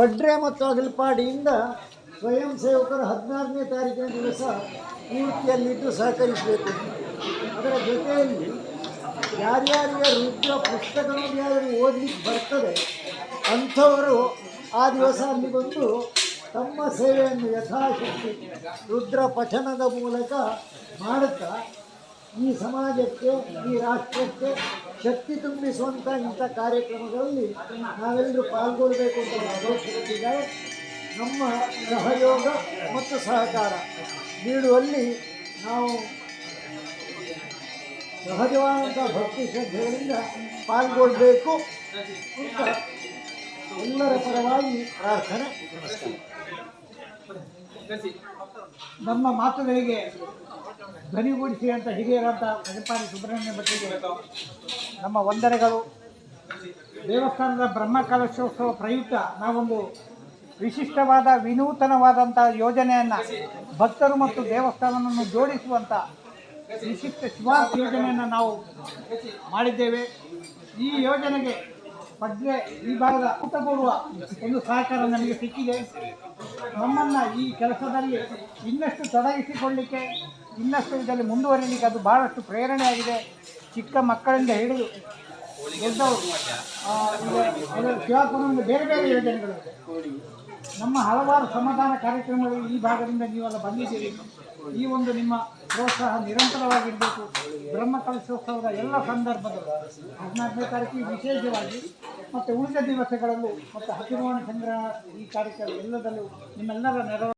ಪಡ್ರೆ ಮತ್ತು ಅಗಲ್ಪಾಡಿಯಿಂದ ಸ್ವಯಂ ಸೇವಕರು ಹದಿನಾರನೇ ತಾರೀಕಿನ ದಿವಸ ಪೂರ್ತಿಯಲ್ಲಿದ್ದು ಸಹಕರಿಸಬೇಕು. ಅದರ ಜೊತೆಯಲ್ಲಿ ಯಾರ್ಯಾರಿಗೆ ರುದ್ರ ಪುಸ್ತಕವನ್ನು ಓದಲಿಕ್ಕೆ ಬರ್ತದೆ, ಅಂಥವರು ಆ ದಿವಸ ಅಲ್ಲಿ ಬಂದು ತಮ್ಮ ಸೇವೆಯನ್ನು ಯಥಾಶಕ್ತಿ ರುದ್ರ ಪಠನದ ಮೂಲಕ ಮಾಡುತ್ತಾ ಈ ಸಮಾಜಕ್ಕೆ ಈ ರಾಷ್ಟ್ರಕ್ಕೆ ಶಕ್ತಿ ತುಂಬಿಸುವಂಥ ಇಂಥ ಕಾರ್ಯಕ್ರಮಗಳಲ್ಲಿ ನಾವೆಲ್ಲರೂ ಪಾಲ್ಗೊಳ್ಬೇಕು ಅಂತ ಆಲೋಚಿಸಿದ್ದಾರೆ ನಮ್ಮ ಸಹಯೋಗ ಮತ್ತು ಸಹಕಾರ ನೀಡುವಲ್ಲಿ ನಾವು ಸಹಜವಾದಂಥ ಭಕ್ತಿ ಶ್ರದ್ಧೆಗಳಿಂದ ಪಾಲ್ಗೊಳ್ಬೇಕು ಅಂತ ಎಲ್ಲರ ಪರವಾಗಿ ಪ್ರಾರ್ಥನೆ. ನಮ್ಮ ಮಾತುಗಳಿಗೆ ಧ್ವನಿಗೂಡಿಸಿ ಅಂತ ಹಿರಿಯರಂತ ಕಡಪಾಡಿ ಸುಬ್ರಹ್ಮಣ್ಯ ಭಟ್ಟಿಗೆ ನಮ್ಮ ವಂದನೆಗಳು. ದೇವಸ್ಥಾನದ ಬ್ರಹ್ಮ ಕಲಶೋತ್ಸವ ಪ್ರಯುಕ್ತ ನಾವೊಂದು ವಿಶಿಷ್ಟವಾದ ವಿನೂತನವಾದಂಥ ಯೋಜನೆಯನ್ನು ಭಕ್ತರು ಮತ್ತು ದೇವಸ್ಥಾನವನ್ನು ಜೋಡಿಸುವಂಥ ವಿಶಿಷ್ಟ ಶಿವಾರ್ಥ ಯೋಜನೆಯನ್ನು ನಾವು ಮಾಡಿದ್ದೇವೆ. ಈ ಯೋಜನೆಗೆ ಪಡ್ರೆ ವಿಭಾಗದ ಕೊಡುವ ಒಂದು ಸಹಕಾರ ನಮಗೆ ಸಿಕ್ಕಿದೆ. ನಮ್ಮನ್ನು ಈ ಕೆಲಸದಲ್ಲಿ ಇನ್ನಷ್ಟು ತೊಡಗಿಸಿಕೊಳ್ಳಿಕ್ಕೆ, ಇನ್ನಷ್ಟು ಇದರಲ್ಲಿ ಮುಂದುವರಿಲಿಕ್ಕೆ ಅದು ಬಹಳಷ್ಟು ಪ್ರೇರಣೆಯಾಗಿದೆ. ಚಿಕ್ಕ ಮಕ್ಕಳಿಂದ ಹಿಡಿದು ಅದರ ಬೇರೆ ಬೇರೆ ಯೋಜನೆಗಳು ನಮ್ಮ ಹಲವಾರು ಸಮಾಧಾನ ಕಾರ್ಯಕ್ರಮಗಳು ಈ ಭಾಗದಿಂದ ನೀವೆಲ್ಲ ಬಂದಿದ್ದೀರಿ. ಈ ಒಂದು ನಿಮ್ಮ ಪ್ರೋತ್ಸಾಹ ನಿರಂತರವಾಗಿರಬೇಕು. ಬ್ರಹ್ಮ ಕಲಶೋತ್ಸವದ ಎಲ್ಲ ಸಂದರ್ಭದಲ್ಲೂ ಹದಿನಾಲ್ಕನೇ ತಾರೀಕಿಗೆ ವಿಶೇಷವಾಗಿ ಮತ್ತು ಉಳಿದ ದಿವಸಗಳಲ್ಲೂ ಮತ್ತು ಹಸಿರುವಾಣ ಸಂಗ್ರಹ ಈ ಕಾರ್ಯಕ್ರಮ ಎಲ್ಲದಲ್ಲೂ ನಿಮ್ಮೆಲ್ಲರ ನೆರವು